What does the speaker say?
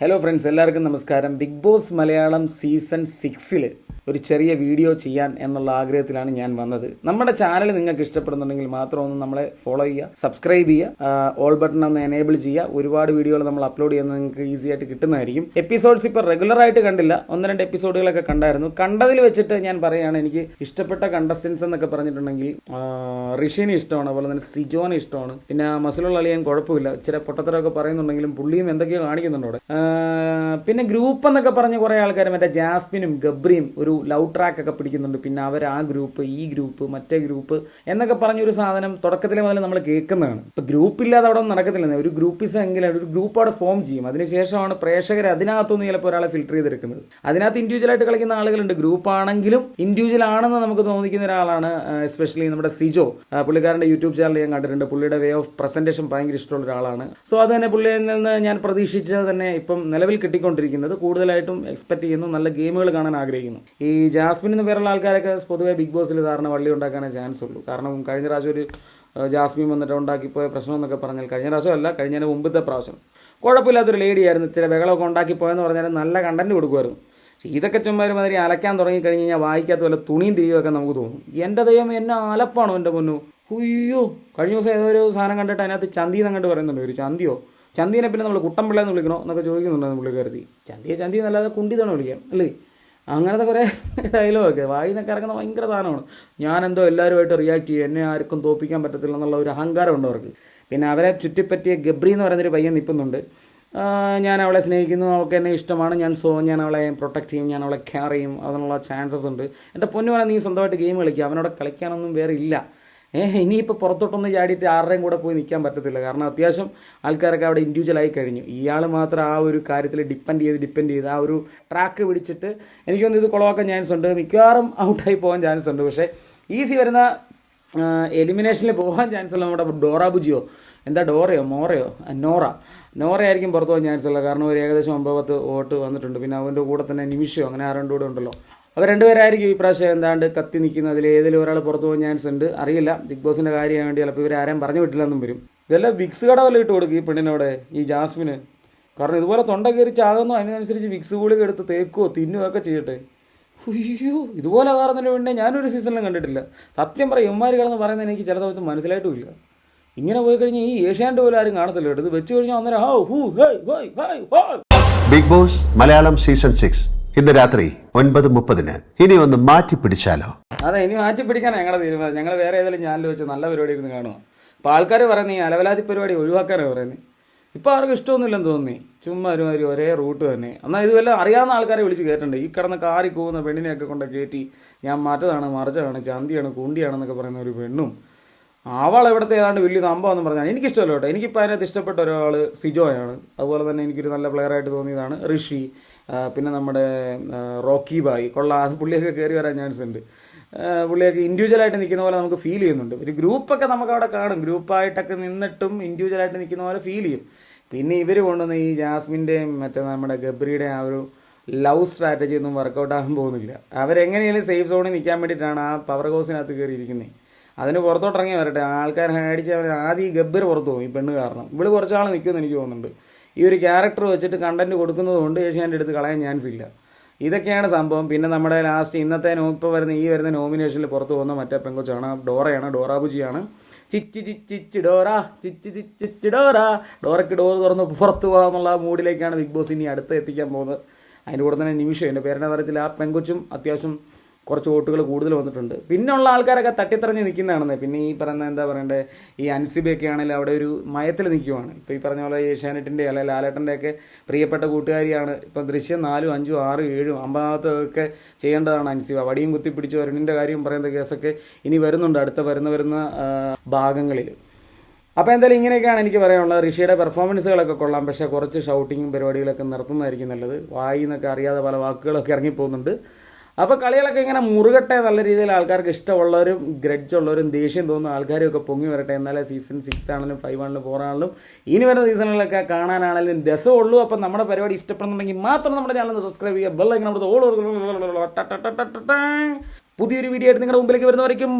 Hello friends എല്ലാവർക്കും നമസ്കാരം. Big boss Malayalam season സിക്സിൽ ഒരു ചെറിയ വീഡിയോ ചെയ്യാൻ എന്നുള്ള ആഗ്രഹത്തിലാണ് ഞാൻ വന്നത്. നമ്മുടെ ചാനൽ നിങ്ങൾക്ക് ഇഷ്ടപ്പെടുന്നുണ്ടെങ്കിൽ മാത്രം ഒന്ന് നമ്മളെ ഫോളോ ചെയ്യുക സബ്സ്ക്രൈബ് ചെയ്യുക ഓൾ ബട്ടൺ ഒന്ന് എനേബിൾ ചെയ്യുക. ഒരുപാട് വീഡിയോകൾ നമ്മൾ അപ്ലോഡ് ചെയ്യുന്നത് നിങ്ങൾക്ക് ഈസി ആയിട്ട് കിട്ടുന്നതായിരിക്കും. എപ്പിസോഡ്സ് ഇപ്പോൾ റെഗുലർ ആയിട്ട് കണ്ടില്ല. ഒന്ന് രണ്ട് എപ്പിസോഡുകളൊക്കെ കണ്ടായിരുന്നു. കണ്ടതിൽ വെച്ചിട്ട് ഞാൻ പറയുകയാണ് എനിക്ക് ഇഷ്ടപ്പെട്ട കണ്ടസ്റ്റൻസ് എന്നൊക്കെ പറഞ്ഞിട്ടുണ്ടെങ്കിൽ ഋഷിനെ ഇഷ്ടമാണ് അതുപോലെ തന്നെ സിജോനെ ഇഷ്ടമാണ്. പിന്നെ മസിലുള്ള അളിയാൻ കുഴപ്പമില്ല. ഇച്ചിരി പൊട്ടത്തരമൊക്കെ പറയുന്നുണ്ടെങ്കിലും പുള്ളിയും എന്തൊക്കെയോ കാണിക്കുന്നുണ്ട് പിന്നെ ഗ്രൂപ്പ് എന്നൊക്കെ പറഞ്ഞ് കുറേ ആൾക്കാർ മറ്റേ ജാസ്മിനും ഗബ്രിയും ഒരു ലവ് ട്രാക്ക് ഒക്കെ പിടിക്കുന്നുണ്ട്. പിന്നെ അവർ ആ ഗ്രൂപ്പ് ഈ ഗ്രൂപ്പ് മറ്റേ ഗ്രൂപ്പ് എന്നൊക്കെ പറഞ്ഞൊരു സാധനം തുടക്കത്തിലെ മുതൽ നമ്മൾ കേൾക്കുന്നതാണ്. ഇപ്പം ഗ്രൂപ്പ് ഇല്ലാതെ അവിടെ ഒന്നും നടക്കത്തില്ല ഒരു ഗ്രൂപ്പിസ് എങ്കിലും ഒരു ഗ്രൂപ്പ് അവിടെ ഫോം ചെയ്യും. അതിനുശേഷമാണ് പ്രേക്ഷകർ അതിനകത്തുനിന്ന് ചിലപ്പോൾ ഒരാളെ ഫിൽറ്റർ ചെയ്തെടുക്കുന്നത്. അതിനകത്ത് ഇൻഡിവിജ്വൽ ആയിട്ട് കളിക്കുന്ന ആളുകളുണ്ട്. ഗ്രൂപ്പ് ആണെങ്കിലും ഇൻഡിവിജ്വൽ ആണെന്ന് നമുക്ക് തോന്നിക്കുന്ന ഒരാളാണ് എസ്പെഷ്യലി നമ്മുടെ സിജോ. പുള്ളിക്കാരന്റെ യൂട്യൂബ് ചാനൽ ഞാൻ കണ്ടിട്ടുണ്ട്. പുള്ളിയുടെ വേ ഓഫ് പ്രസന്റേഷൻ ഭയങ്കര ഇഷ്ടമുള്ള ഒരാളാണ്. സോ അത് തന്നെ പുള്ളിയിൽ നിന്ന് ഞാൻ പ്രതീക്ഷിച്ചത് തന്നെ ഇപ്പം നിലവിൽ കിട്ടിക്കൊണ്ടിരിക്കുന്നത്. കൂടുതലായിട്ടും എക്സ്പെക്ട് ചെയ്യുന്നു. നല്ല ഗെയിമുകൾ കാണാൻ ആഗ്രഹിക്കുന്നു. ഈ ജാസ്മിൻ എന്ന് പേരുള്ള ആൾക്കാരൊക്കെ പൊതുവേ ബിഗ് ബോസിൽ ധാരണ വള്ളി ഉണ്ടാക്കാനേ ചാൻസ് ഉള്ളൂ. കാരണം കഴിഞ്ഞ പ്രാവശ്യം ഒരു ജാസ്മിൻ വന്നിട്ട് ഉണ്ടാക്കിപ്പോയ പ്രശ്നം എന്നൊക്കെ പറഞ്ഞാൽ കഴിഞ്ഞ പ്രാവശ്യം അല്ല കഴിഞ്ഞതിന് മുമ്പത്തെ പ്രാവശ്യം. കുഴപ്പമില്ലാത്തൊരു ലേഡിയായിരുന്നു ഇത്തിരി ബഹളമൊക്കെ ഉണ്ടാക്കിപ്പോയെന്ന് പറഞ്ഞാൽ നല്ല കണ്ടന്റ് കൊടുക്കുമായിരുന്നു. ഇതൊക്കെ ചുമ്മാ ഒരു മാതിരി അലക്കാൻ തുടങ്ങി കഴിഞ്ഞ് കഴിഞ്ഞാൽ വായിക്കാത്ത വല്ല തുണിയും തിരികെയൊക്കെ നമുക്ക് തോന്നും. എന്റെ ദൈവം എന്നെ അലപ്പാണോ എന്റെ മുന്നു ഉയ്യോ കഴിഞ്ഞ ദിവസം ഏതോ ഒരു സാധനം കണ്ടിട്ട് അതിനകത്ത് ചന്തി എന്നങ്ങോട്ട് പറയുന്നുണ്ട് ഒരു ചന്തിയോ? ചന്തിനെ പിന്നെ നമ്മൾ കുട്ടമ്പിള്ള എന്ന് വിളിക്കണോ എന്നൊക്കെ ചോദിക്കുന്നുണ്ട് കരുതി ചന്തിയെ ചന്തി എന്നല്ലാതെ കുണ്ടിതാണ് വിളിക്കാം അല്ലേ? അങ്ങനത്തെ കുറേ ഡയലോഗൊക്കെ വായിൽ നിന്നൊക്കെ ഇറങ്ങുന്ന ഭയങ്കര സാധനമാണ്. ഞാനെന്തോ എല്ലാവരുമായിട്ട് റിയാക്ട് ചെയ്യും. എന്നെ ആർക്കും തോപ്പിക്കാൻ പറ്റത്തില്ല എന്നുള്ള ഒരു അഹങ്കാരമുണ്ട് അവർക്ക്. പിന്നെ അവരെ ചുറ്റിപ്പറ്റിയ ഗബ്രി എന്ന് പറയുന്നൊരു പയ്യൻ നിൽക്കുന്നുണ്ട് ഞാൻ അവളെ സ്നേഹിക്കുന്നു. അവൾക്ക് എന്നെ ഇഷ്ടമാണ്. ഞാൻ സോ ഞാൻ അവളെ പ്രൊട്ടക്റ്റ് ചെയ്യും. ഞാൻ അവളെ കെയർ ചെയ്യും. അതിനുള്ള ചാൻസസ് ഉണ്ട്. എന്റെ പൊന്നു പറഞ്ഞാൽ നീ സ്വന്തമായിട്ട് ഗെയിം കളിക്കുക അവനോട് കളിക്കാനൊന്നും വേറെ ഇല്ല. ഇനിയിപ്പോൾ പുറത്തോട്ടൊന്ന് ചാടിയിട്ട് ആരുടെയും കൂടെ പോയി നിൽക്കാൻ പറ്റത്തില്ല. കാരണം അത്യാവശ്യം ആൾക്കാരൊക്കെ അവിടെ ഇൻഡിവിജ്വലായി കഴിഞ്ഞു. ഇയാൾ മാത്രം ആ ഒരു കാര്യത്തിൽ ഡിപ്പെൻഡ് ചെയ്ത് ഡിപ്പെൻഡ് ചെയ്ത് ആ ഒരു ട്രാക്ക് പിടിച്ചിട്ട് എനിക്കൊന്ന് ഇത് കുളവാക്കാൻ ചാൻസ് ഉണ്ട്. മിക്കവാറും ഔട്ടായി പോകാൻ ചാൻസ് ഉണ്ട്. പക്ഷേ ഈസി വരുന്ന എലിമിനേഷനിൽ പോകാൻ ചാൻസ് ഉള്ള നമ്മുടെ ഡോറ ബുജിയോ എന്താ ഡോറയോ മോറയോ നോറ നോറ നോറയായിരിക്കും പുറത്തു പോകാൻ ചാൻസ് ഉള്ളത് കാരണം ഒരു ഏകദേശം ഒമ്പത് പത്ത് വോട്ട് വന്നിട്ടുണ്ട്. പിന്നെ അവന്റെ കൂടെ തന്നെ നിമിഷയോ അങ്ങനെ ആ രണ്ടും കൂടെ ഉണ്ടല്ലോ. അവർ രണ്ടുപേരായിരിക്കും ഈ പ്രാവശ്യം എന്താണ്ട് കത്തി നിൽക്കുന്നതിൽ ഏതെങ്കിലും ഒരാൾ പുറത്തു പോകാൻ ചാൻസ് ഉണ്ട്? അറിയില്ല. ബിഗ് ബോസിന്റെ കാര്യം വേണ്ടി ചിലപ്പോൾ ഇവർ ആരെയും പറഞ്ഞു വിട്ടില്ലെന്നും വരും. ഇതെല്ലാം വിക്സ് കട വല്ല ഇട്ട് കൊടുക്കും ഈ പെണ്ണിനോട് ഈ ജാസ്മിന്. കാരണം ഇതുപോലെ തൊണ്ട കയറി ചാകുന്നു അതിനനുസരിച്ച് വിക്സ് ഗുളിക എടുത്ത് തേക്കുകയോ തിന്നുകയോ ഒക്കെ ചെയ്യട്ടെ. അയ്യോ ഇതുപോലെ കാരണത്തിന് വേണ്ടി? ഞാനൊരു സീസണിലും കണ്ടിട്ടില്ല. സത്യം പറയും ഇവന്മാർ കിടന്ന് പറയുന്നത് എനിക്ക് ചില സമയത്ത് മനസ്സിലായിട്ടുമില്ല ഇങ്ങനെ പോയി കഴിഞ്ഞാൽ ഈ ഏഷ്യാന്റെ പോലും ആരും കാണത്തില്ല ഇത് വെച്ച് കഴിഞ്ഞാൽ അന്നേരം big boss Malayalam season six ഇന്ന് രാത്രി ഒൻപത് മുപ്പതിന് ഇനി ഒന്ന് മാറ്റി പിടിച്ചാലോ? അതെ ഇനി മാറ്റി പിടിക്കാൻ ഞങ്ങളുടെ തീരുമാനം. ഞങ്ങൾ വേറെ ഏതെങ്കിലും ചാനൽ വെച്ച് നല്ല പരിപാടി ഇരുന്ന് കാണുക അപ്പോൾ ആൾക്കാർ പറയുന്നത് ഈ അലവലാതി പരിപാടി ഒഴിവാക്കാനാണ് പറയുന്നത് ഇപ്പോൾ അവർക്ക് ഇഷ്ടമൊന്നുമില്ലെന്ന് തോന്നി ചുമ്മാ ഒരുമാതിരി ഒരേ റൂട്ട് തന്നെ. എന്നാൽ ഇത് വല്ല അറിയാവുന്ന ആൾക്കാരെ വിളിച്ച് കയറ്റുണ്ട് ഈ കിടന്ന് കാറി പോകുന്ന പെണ്ണിനെയൊക്കെ കൊണ്ട് കയറ്റി ഞാൻ മറ്റതാണ് മറിച്ചതാണ് ചന്തിയാണ് കുണ്ടിയാണെന്നൊക്കെ പറയുന്ന ഒരു പെണ്ണും അവൾ എവിടുത്തെ ഏതാണ്ട് വലിയ സംഭവം എന്ന് പറഞ്ഞാൽ എനിക്കിഷ്ടമല്ല കേട്ടോ. എനിക്കിപ്പോൾ അതിനകത്ത് ഇഷ്ടപ്പെട്ട ഒരാൾ സിജോയാണ്. അതുപോലെ തന്നെ എനിക്കൊരു നല്ല പ്ലെയറായിട്ട് തോന്നിയതാണ് ഋഷി. പിന്നെ നമ്മുടെ റോക്കി ബായി. കൊള്ളാം. പുള്ളിയൊക്കെ കയറി വരാൻ ചാൻസ് ഉണ്ട്. പുള്ളിയൊക്കെ ഇൻഡിവിജ്വലായിട്ട് നിൽക്കുന്ന പോലെ നമുക്ക് ഫീൽ ചെയ്യുന്നുണ്ട്. ഒരു ഗ്രൂപ്പൊക്കെ നമുക്ക് അവിടെ കാണും. ഗ്രൂപ്പായിട്ടൊക്കെ നിന്നിട്ടും ഇൻഡിവിജ്വലായിട്ട് നിൽക്കുന്ന പോലെ ഫീൽ ചെയ്യും. പിന്നെ ഇവർ കൊണ്ടുവന്ന ഈ ജാസ്മിന്റെയും മറ്റേ നമ്മുടെ ഗബ്രിയുടെയും ആ ഒരു ലവ് സ്ട്രാറ്റജി ഒന്നും വർക്കൗട്ട് പോകുന്നില്ല. അവരെങ്ങനെയാലും സേഫ് സോണിൽ നിൽക്കാൻ വേണ്ടിയിട്ടാണ് ആ പവർ ഹൗസിനകത്ത് കയറിയിരിക്കുന്നത് അതിന് പുറത്തോട്ടിറങ്ങി വരട്ടെ. ആൾക്കാർ അടിച്ച് അവർ ആദ്യം ഈ ഗബ്ബർ പുറത്തു പോകും ഈ പെണ്ണ് കാരണം. ഇവൾ കുറച്ചാൾ നിൽക്കുമെന്ന് എനിക്ക് തോന്നുന്നുണ്ട്. ഈ ഒരു ക്യാരക്ടർ വെച്ചിട്ട് കണ്ടന്റ് കൊടുക്കുന്നത് കൊണ്ട് ഏഷ്യാന്റെ അടുത്ത് കളയാൻ ചാൻസ് ഇല്ല. ഇതൊക്കെയാണ് സംഭവം. പിന്നെ നമ്മുടെ ലാസ്റ്റ് ഇന്നത്തെ നോ ഇപ്പോൾ വരുന്ന ഈ വരുന്ന നോമിനേഷനിൽ പുറത്ത് പോകുന്ന മറ്റേ പെങ്കൊച്ചാണ് ഡോറയാണ് ഡോറാബുജിയാണ്. ചിച്ചി ചിച്ച് ഡോറ ചിച്ചി ചിച്ച് ഡോറ. ഡോറയ്ക്ക് ഡോർ തുറന്ന് പുറത്ത് പോകാമെന്നുള്ള മൂഡിലേക്കാണ് ബിഗ് ബോസ് ഇനി അടുത്ത് എത്തിക്കാൻ പോകുന്നത്. അതിന്റെ കൂടെ തന്നെ നിമിഷം എന്റെ പേരിന്റെ തരത്തിൽ ആ പെങ്കൊച്ചും അത്യാവശ്യം കുറച്ച് വോട്ടുകൾ കൂടുതൽ വന്നിട്ടുണ്ട്. പിന്നെ ഉള്ള ആൾക്കാരൊക്കെ തട്ടിത്തറഞ്ഞ് നിൽക്കുന്നതാണെന്ന്. പിന്നെ ഈ പറയുന്ന എന്താ പറയണ്ടേ? ഈ അൻസിബയൊക്കെ ആണെങ്കിൽ അവിടെ ഒരു മയത്തിൽ നിൽക്കുവാണ്. ഇപ്പോൾ ഈ പറഞ്ഞ പോലെ ഏഷ്യാനെറ്റിന്റെ അല്ലെങ്കിൽ ലാലേട്ടന്റെ ഒക്കെ പ്രിയപ്പെട്ട കൂട്ടുകാരിയാണ്. ഇപ്പം ദൃശ്യം നാലും അഞ്ചും ആറും ഏഴും അമ്പതാമത്തതൊക്കെ ചെയ്യേണ്ടതാണ് അൻസിബ. വടിയും കുത്തിപ്പിടിച്ച് വരുണിന്റെ കാര്യം പറയുന്ന കേസൊക്കെ ഇനി വരുന്നുണ്ട്. അടുത്ത വരുന്ന വരുന്ന ഭാഗങ്ങളിൽ അപ്പോൾ എന്തായാലും ഇങ്ങനെയൊക്കെയാണ് എനിക്ക് പറയാനുള്ളത്. ഋഷിയുടെ പെർഫോമൻസുകളൊക്കെ കൊള്ളാം. പക്ഷേ കുറച്ച് ഷൗട്ടിങ്ങും പരിപാടികളൊക്കെ നിർത്തുന്നതായിരിക്കും നല്ലത്. വായി എന്നൊക്കെ അറിയാതെ പല വാക്കുകളൊക്കെ ഇറങ്ങിപ്പോകുന്നുണ്ട്. അപ്പോൾ കളികളൊക്കെ ഇങ്ങനെ മുറുകട്ടെ നല്ല രീതിയിൽ ആൾക്കാർക്ക് ഇഷ്ടമുള്ളവരും ഗ്രഡ്ജ് ഉള്ളവരും ദേഷ്യം തോന്നുന്ന ആൾക്കാരും ഒക്കെ പൊങ്ങി വരട്ടെ. എന്നാലേ സീസൺ സിക്സ് ആണെങ്കിലും ഫൈവ് ആണെങ്കിലും ഫോർ ആണെങ്കിലും ഇനി വരുന്ന സീസണുകളിലൊക്കെ കാണാനാണെങ്കിലും രസമുള്ളൂ. അപ്പം നമ്മുടെ പരിപാടി ഇഷ്ടപ്പെടുന്നുണ്ടെങ്കിൽ മാത്രം നമ്മുടെ ചാനൽ സബ്സ്ക്രൈബ് ചെയ്യുക. ബെല്ലൈക്കൻ അവിടുത്തെ ഓൾ പുതിയൊരു വീഡിയോ ആയിട്ട് നിങ്ങളുടെ മുമ്പിലേക്ക് വരുന്നവരേക്കും